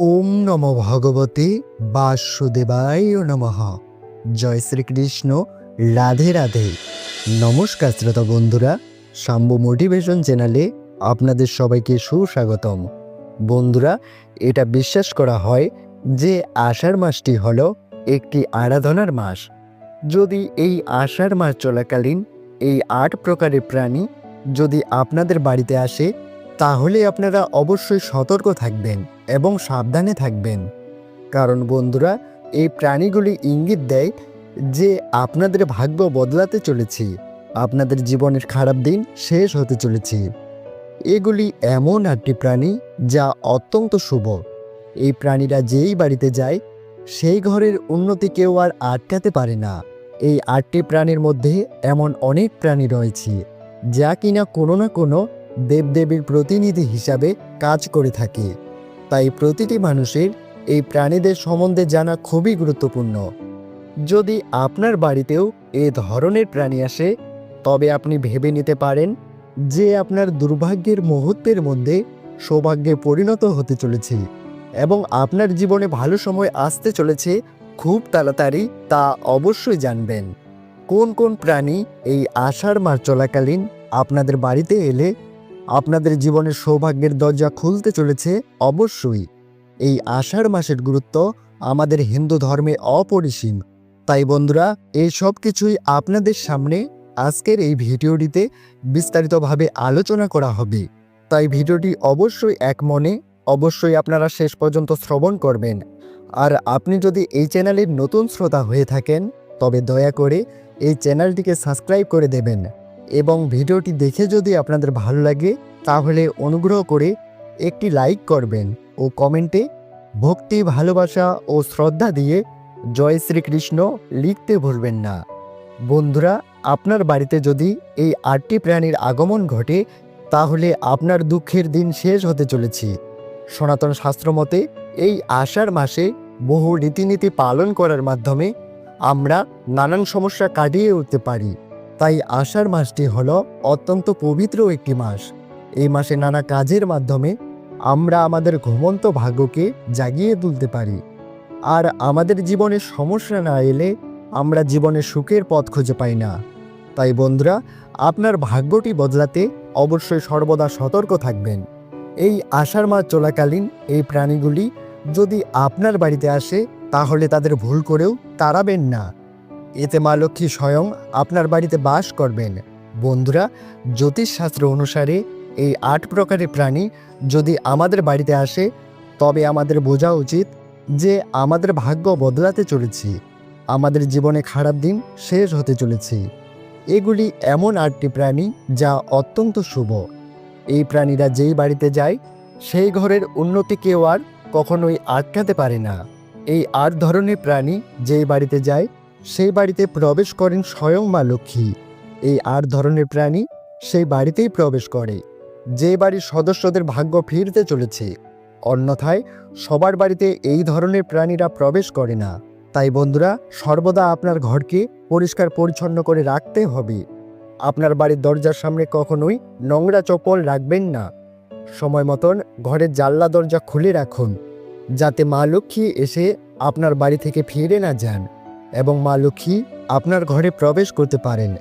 ওম নম ভগবতে বাসুদেবায় নমঃ। জয় শ্রীকৃষ্ণ। রাধে রাধে। নমস্কার শ্রোতা বন্ধুরা শাম্বু মোটিভেশন চ্যানেলে আপনাদের সবাইকে সুস্বাগতম। বন্ধুরা, এটা বিশ্বাস করা হয় যে আষাঢ় মাসটি হল একটি আরাধনার মাস। যদি এই আষাঢ় মাস চলাকালীন এই আট প্রকারের প্রাণী যদি আপনাদের বাড়িতে আসে, তাহলে আপনারা অবশ্যই সতর্ক থাকবেন। এবং সাবধানে থাকবেন। কারণ বন্ধুরা, এই প্রাণীগুলি ইঙ্গিত দেয় যে আপনাদের ভাগ্য বদলাতে চলেছি, আপনাদের জীবনের খারাপ দিন শেষ হতে চলেছে। এগুলি এমন আটটি প্রাণী যা অত্যন্ত শুভ। এই প্রাণীরা যেই বাড়িতে যায়, সেই ঘরের উন্নতি কেউ আর আটকাতে পারে না। এই আটটি প্রাণীর মধ্যে এমন অনেক প্রাণী রয়েছে, যা কিনা কোনো না কোনো দেবদেবীর প্রতিনিধি হিসাবে কাজ করে থাকে। তাই প্রতিটি মানুষের এই প্রাণীদের সম্বন্ধে জানা খুবই গুরুত্বপূর্ণ। যদি আপনার বাড়িতেও এ ধরনের প্রাণী আসে, তবে আপনি ভেবে নিতে পারেন যে আপনার দুর্ভাগ্যের মুহূর্তের মধ্যে সৌভাগ্যে পরিণত হতে চলেছে এবং আপনার জীবনে ভালো সময় আসতে চলেছে খুব তাড়াতাড়ি তা অবশ্যই জানবেন। কোন কোন প্রাণী এই আষাঢ় মাস চলাকালীন আপনাদের বাড়িতে এলে আপনাদের জীবনের সৌভাগ্যের দরজা খুলতে চলেছে অবশ্যই। এই আষাঢ় মাসের গুরুত্ব আমাদের হিন্দু ধর্মে অপরিসীম। তাই বন্ধুরা, এই সব কিছুই আপনাদের সামনে আজকের এই ভিডিওটিতে বিস্তারিতভাবে আলোচনা করা হবে। তাই ভিডিওটি অবশ্যই এক মনে, অবশ্যই আপনারা শেষ পর্যন্ত শ্রবণ করবেন। আর আপনি যদি এই চ্যানেলের নতুন শ্রোতা হয়ে থাকেন, তবে দয়া করে এই চ্যানেলটিকে সাবস্ক্রাইব করে দেবেন। এবং ভিডিওটি দেখে যদি আপনাদের ভালো লাগে, তাহলে অনুগ্রহ করে একটি লাইক করবেন ও কমেন্টে ভক্তি, ভালোবাসা ও শ্রদ্ধা দিয়ে জয় শ্রীকৃষ্ণ লিখতে ভুলবেন না। বন্ধুরা, আপনার বাড়িতে যদি এই আটটি প্রাণীর আগমন ঘটে, তাহলে আপনার দুঃখের দিন শেষ হতে চলেছে। সনাতন শাস্ত্র মতে, এই আষাঢ় মাসে বহু রীতিনীতি পালন করার মাধ্যমে আমরা নানান সমস্যা কাটিয়ে উঠতে পারি। তাই আষাঢ় মাসটি হল অত্যন্ত পবিত্র একটি মাস। এই মাসে নানা কাজের মাধ্যমে আমরা আমাদের ঘুমন্ত ভাগ্যকে জাগিয়ে তুলতে পারি। আর আমাদের জীবনে সমস্যা না এলে আমরা জীবনে সুখের পথ খুঁজে পাই না। তাই বন্ধুরা, আপনার ভাগ্যটি বদলাতে অবশ্যই সর্বদা সতর্ক থাকবেন। এই আষাঢ় মাস চলাকালীন এই প্রাণীগুলি যদি আপনার বাড়িতে আসে, তাহলে তাদের ভুল করেও তাড়াবেন না। এতে মা লক্ষ্মী স্বয়ং আপনার বাড়িতে বাস করবেন। বন্ধুরা, জ্যোতিষশাস্ত্র অনুসারে এই আট প্রকারের প্রাণী যদি আমাদের বাড়িতে আসে, তবে আমাদের বোঝা উচিত যে আমাদের ভাগ্য বদলাতে চলেছি। আমাদের জীবনে খারাপ দিন শেষ হতে চলেছে। এগুলি এমন আটটি প্রাণী যা অত্যন্ত শুভ। এই প্রাণীরা যেই বাড়িতে যায়, সেই ঘরের উন্নতি কেউ আর কখনোই আটকাতে পারে না। এই আট ধরনের প্রাণী যেই বাড়িতে যায় সেই বাড়িতে প্রবেশ করেন স্বয়ং মা লক্ষ্মী। এই আট ধরনের প্রাণী সেই বাড়িতেই প্রবেশ করে। যে বাড়ির সদস্যদের ভাগ্য ফিরতে চলেছে। অন্যথায় সবার বাড়িতে এই ধরনের প্রাণীরা প্রবেশ করে না। তাই বন্ধুরা, সর্বদা আপনার ঘরকে পরিষ্কার পরিচ্ছন্ন করে রাখতে হবে। আপনার বাড়ির দরজার সামনে কখনোই নোংরা চপল রাখবেন না। সময় মতন ঘরের জানলা দরজা খুলে রাখুন। যাতে মা লক্ষ্মী এসে আপনার বাড়ি থেকে ফিরে না যান। এবং মা লক্ষ্মী আপনার ঘরে প্রবেশ করতে পারেন।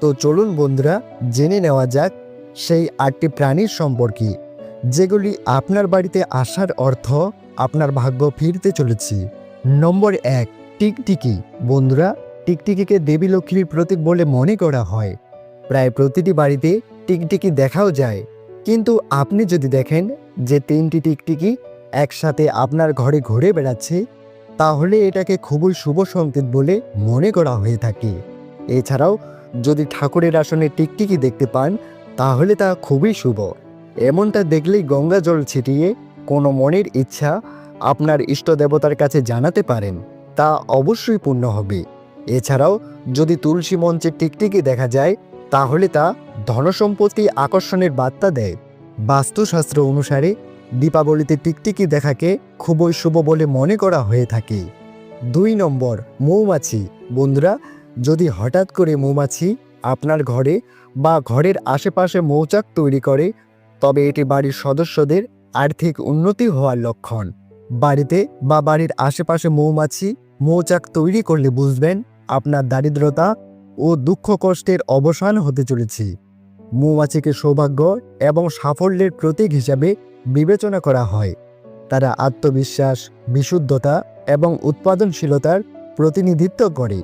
তো চলুন বন্ধুরা, জেনে নেওয়া যাক সেই আটটি প্রাণীর সম্পর্কে, যেগুলি আপনার বাড়িতে আসার অর্থ আপনার ভাগ্য ফিরতে চলেছে। নম্বর এক, টিকটিকি। বন্ধুরা, টিকটিকিকে দেবী লক্ষ্মীর প্রতীক বলে মনে করা হয়। প্রায় প্রতিটি বাড়িতে টিকটিকি দেখাও যায়। কিন্তু আপনি যদি দেখেন যে তিনটি টিকটিকি একসাথে আপনার ঘরে ঘুরে বেড়াচ্ছে তাহলে এটাকে খুবই শুভ সংকেত বলে মনে করা হয়ে থাকে। এছাড়াও, যদি ঠাকুরের আসনে টিকটিকি দেখতে পান, তাহলে তা খুবই শুভ। এমনটা দেখলেই গঙ্গা জল ছিটিয়ে কোনো মনের ইচ্ছা আপনার ইষ্ট দেবতার কাছে জানাতে পারেন, তা অবশ্যই পূর্ণ হবে। এছাড়াও, যদি তুলসী মঞ্চে টিকটিকি দেখা যায়, তাহলে তা ধনসম্পত্তি আকর্ষণের বার্তা দেয়। বাস্তুশাস্ত্র অনুসারে দীপাবলিতে টিকটিকি দেখাকে খুবই শুভ বলে মনে করা হয়ে থাকে। দুই নম্বর, মৌমাছি। বন্ধুরা, যদি হঠাৎ করে মৌমাছি আপনার ঘরে বা ঘরের আশেপাশে মৌচাক তৈরি করে, তবে এটি বাড়ির সদস্যদের আর্থিক উন্নতি হওয়ার লক্ষণ। বাড়িতে বা বাড়ির আশেপাশে মৌমাছি মৌচাক তৈরি করলে বুঝবেন আপনার দারিদ্রতা ও দুঃখ কষ্টের অবসান হতে চলেছে। মৌমাছিকে সৌভাগ্য এবং সাফল্যের প্রতীক হিসাবে বিবেচনা করা হয়। তারা আত্মবিশ্বাস, বিশুদ্ধতা এবং উৎপাদনশীলতার প্রতিনিধিত্ব করে।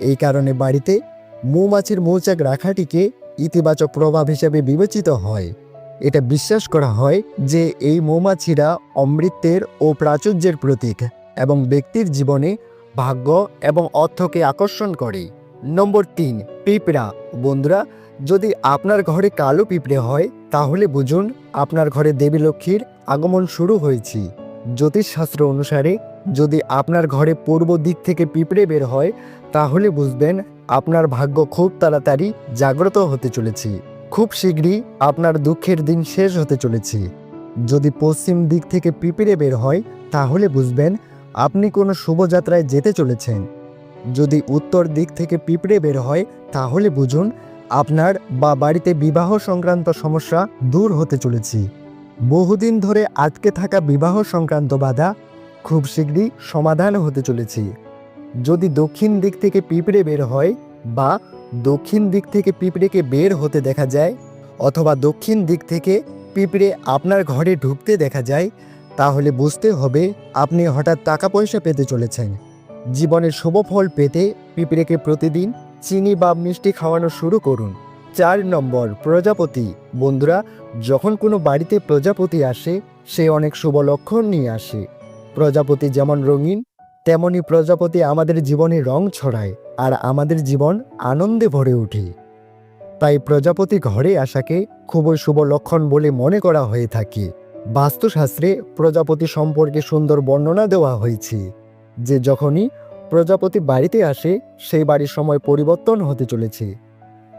এই কারণে বাড়িতে মৌমাছির মৌচাক রাখাটিকে ইতিবাচক প্রভাব হিসেবে বিবেচিত হয়। এটা বিশ্বাস করা হয় যে এই মৌমাছিরা অমৃতের ও প্রাচুর্যের প্রতীক এবং ব্যক্তির জীবনে ভাগ্য এবং অর্থকে আকর্ষণ করে। নম্বর তিন, পিঁপড়া। বন্ধুরা, যদি আপনার ঘরে কালো পিঁপড়ে হয়, তাহলে বুঝুন আপনার ঘরে দেবী লক্ষ্মীর আগমন শুরু হয়েছে। জ্যোতিষশাস্ত্র অনুসারে, যদি আপনার ঘরে পূর্ব দিক থেকে পিঁপড়ে বের হয়, তাহলে বুঝবেন আপনার ভাগ্য খুব তাড়াতাড়ি জাগ্রত হতে চলেছে। খুব শীঘ্রই আপনার দুঃখের দিন শেষ হতে চলেছে। যদি পশ্চিম দিক থেকে পিঁপড়ে বের হয়, তাহলে বুঝবেন আপনি কোনো শুভযাত্রায় যেতে চলেছেন। যদি উত্তর দিক থেকে পিঁপড়ে বের হয়, তাহলে বুঝুন, আপনার বা বাড়িতে বিবাহ সংক্রান্ত সমস্যা দূর হতে চলেছে। বহুদিন ধরে আটকে থাকা বিবাহ সংক্রান্ত বাধা খুব শীঘ্রই সমাধান হতে চলেছে। যদি দক্ষিণ দিক থেকে পিঁপড়ে বের হয় বা দক্ষিণ দিক থেকে পিঁপড়েকে বের হতে দেখা যায়, অথবা দক্ষিণ দিক থেকে পিঁপড়ে আপনার ঘরে ঢুকতে দেখা যায়, তাহলে বুঝতে হবে আপনি হঠাৎ টাকা পয়সা পেতে চলেছেন। জীবনের শুভ ফল পেতে পিঁপড়েকে প্রতিদিন চিনি বা মিষ্টি খাওয়ানো শুরু করুন। চার নম্বর, প্রজাপতি। বন্ধুরা, যখন কোনো বাড়িতে প্রজাপতি আসে, সে অনেক শুভ লক্ষণ নিয়ে আসে। প্রজাপতি যেমন রঙিন, তেমনি প্রজাপতি আমাদের জীবনে রং ছড়ায় আর আমাদের জীবন আনন্দে ভরে ওঠে। তাই প্রজাপতি ঘরে আসাকে খুবই শুভ লক্ষণ বলে মনে করা হয়ে থাকে। বাস্তুশাস্ত্রে প্রজাপতি সম্পর্কে সুন্দর বর্ণনা দেওয়া হয়েছে। যে যখনই প্রজাপতি বাড়িতে আসে, সেই বাড়ির সময় পরিবর্তন হতে চলেছে।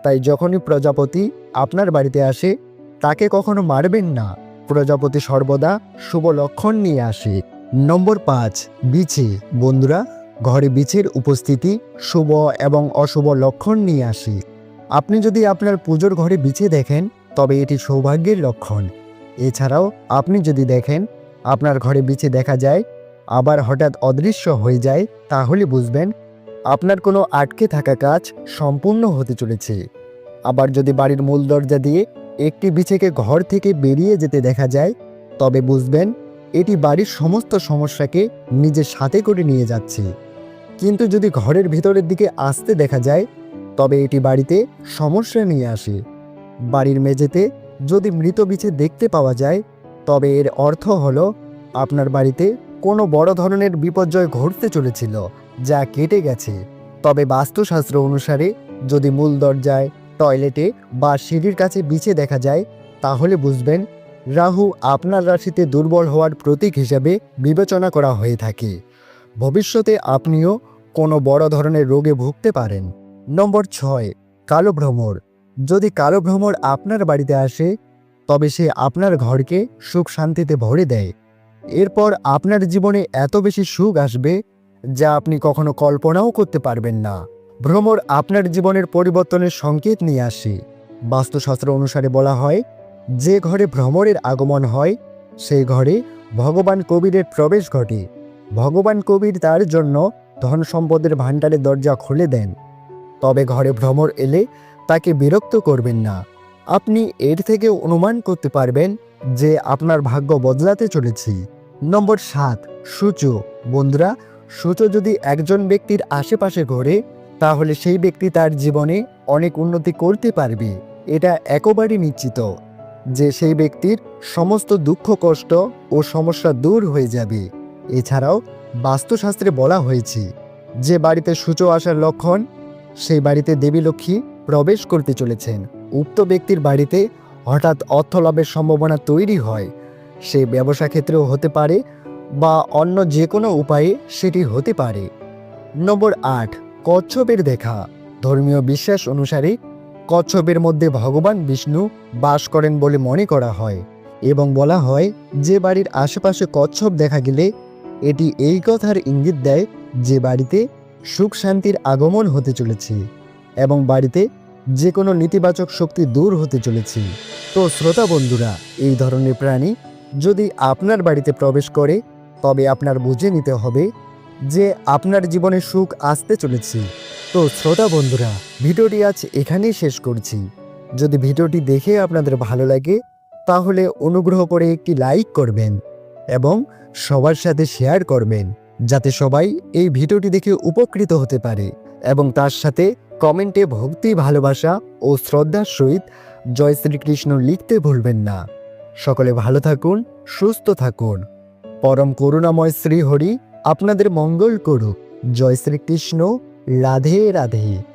তাই যখনই প্রজাপতি আপনার বাড়িতে আসে, তাকে কখনো মারবেন না। প্রজাপতি সর্বদা শুভ লক্ষণ নিয়ে আসে। নম্বর পাঁচ বিছে বন্ধুরা, ঘরে বিছের উপস্থিতি শুভ এবং অশুভ লক্ষণ নিয়ে আসে। আপনি যদি আপনার পুজোর ঘরে বিছে দেখেন, তবে এটি সৌভাগ্যের লক্ষণ। এছাড়াও আপনি যদি দেখেন, আপনার ঘরে বিছে দেখা যায় আবার হঠাৎ অদৃশ্য হয়ে যায়, তাহলে বুঝবেন আপনার কোনো আটকে থাকা কাজ সম্পূর্ণ হতে চলেছে। আবার যদি বাড়ির মূল দরজা দিয়ে একটি বিছেকে ঘর থেকে বেরিয়ে যেতে দেখা যায়, তবে বুঝবেন এটি বাড়ির সমস্ত সমস্যাকে নিজের সাথে করে নিয়ে যাচ্ছে। কিন্তু যদি ঘরের ভেতরের দিকে আসতে দেখা যায়, তবে এটি বাড়িতে সমস্যা নিয়ে আসে। বাড়ির মেঝেতে যদি মৃত বিছে দেখতে পাওয়া যায়, তবে এর অর্থ হলো আপনার বাড়িতে কোনো বড় ধরনের বিপর্যয় ঘটতে চলেছিল, যা কেটে গেছে। তবে বাস্তুশাস্ত্র অনুসারে, যদি মূল দরজায়, টয়লেটে বা সিঁড়ির কাছে বিছে দেখা যায়, তাহলে বুঝবেন, রাহু আপনার রাশিতে দুর্বল হওয়ার প্রতীক হিসাবে বিবেচনা করা হয়ে থাকে। ভবিষ্যতে আপনিও কোনো বড় ধরনের রোগে ভুগতে পারেন। নম্বর ছয়, কালো ভ্রমর। যদি কালো ভ্রমর আপনার বাড়িতে আসে, তবে সে আপনার ঘরকে সুখ শান্তিতে ভরে দেয়। এরপর আপনার জীবনে এত বেশি সুখ আসবে যা আপনি কখনো কল্পনাও করতে পারবেন না। ভ্রমর আপনার জীবনের পরিবর্তনের সংকেত নিয়ে আসে। বাস্তুশাস্ত্র অনুসারে বলা হয়, যে ঘরে ভ্রমরের আগমন হয়, সেই ঘরে ভগবান কবিরের প্রবেশ ঘটে। ভগবান কবির তার জন্য ধন সম্পদের ভাণ্ডারের দরজা খুলে দেন। তবে ঘরে ভ্রমর এলে তাকে বিরক্ত করবেন না। আপনি এর থেকে অনুমান করতে পারবেন যে আপনার ভাগ্য বদলাতে চলেছি। নম্বর সাত সূচো বন্ধুরা সূচো যদি একজন ব্যক্তির আশেপাশে ঘোরে, তাহলে সেই ব্যক্তি তার জীবনে অনেক উন্নতি করতে পারবে। এটা একেবারে নিশ্চিত যে সেই ব্যক্তির সমস্ত দুঃখ, কষ্ট ও সমস্যা দূর হয়ে যাবে। এছাড়াও বাস্তুশাস্ত্রে বলা হয়েছে, যে বাড়িতে সূচো আসার লক্ষণ, সেই বাড়িতে দেবী লক্ষ্মী প্রবেশ করতে চলেছেন। উক্ত ব্যক্তির বাড়িতে হঠাৎ অর্থ লাভের সম্ভাবনা তৈরি হয়। সে ব্যবসা ক্ষেত্রেও হতে পারে বা অন্য যে কোনো উপায়ে সেটি হতে পারে। নম্বর আট, কচ্ছপের দেখা। ধর্মীয় বিশ্বাস অনুসারে কচ্ছপের মধ্যে ভগবান বিষ্ণু বাস করেন বলে মনে করা হয় এবং বলা হয়, যে বাড়ির আশেপাশে কচ্ছপ দেখা গেলে এটি এই কথার ইঙ্গিত দেয় যে বাড়িতে সুখ শান্তির আগমন হতে চলেছে এবং বাড়িতে যে কোনো নেতিবাচক শক্তি দূর হতে চলেছে। তো শ্রোতা বন্ধুরা, এই ধরনের প্রাণী যদি আপনার বাড়িতে প্রবেশ করে, তবে আপনার বুঝে নিতে হবে যে আপনার জীবনে সুখ আসতে চলেছে। তো শ্রোতা বন্ধুরা, ভিডিওটি আজ এখানেই শেষ করছি। যদি ভিডিওটি দেখে আপনাদের ভালো লাগে, তাহলে অনুগ্রহ করে একটি লাইক করবেন এবং সবার সাথে শেয়ার করবেন, যাতে সবাই এই ভিডিওটি দেখে উপকৃত হতে পারে এবং তার সাথে কমেন্টে ভক্তি, ভালোবাসা ও শ্রদ্ধার সহিত জয় শ্রীকৃষ্ণ লিখতে ভুলবেন না। সকলে ভালো থাকুন, সুস্থ থাকুন। পরম করুণাময় শ্রীহরি, আপনাদের মঙ্গল করুক। জয় শ্রীকৃষ্ণ, রাধে রাধে।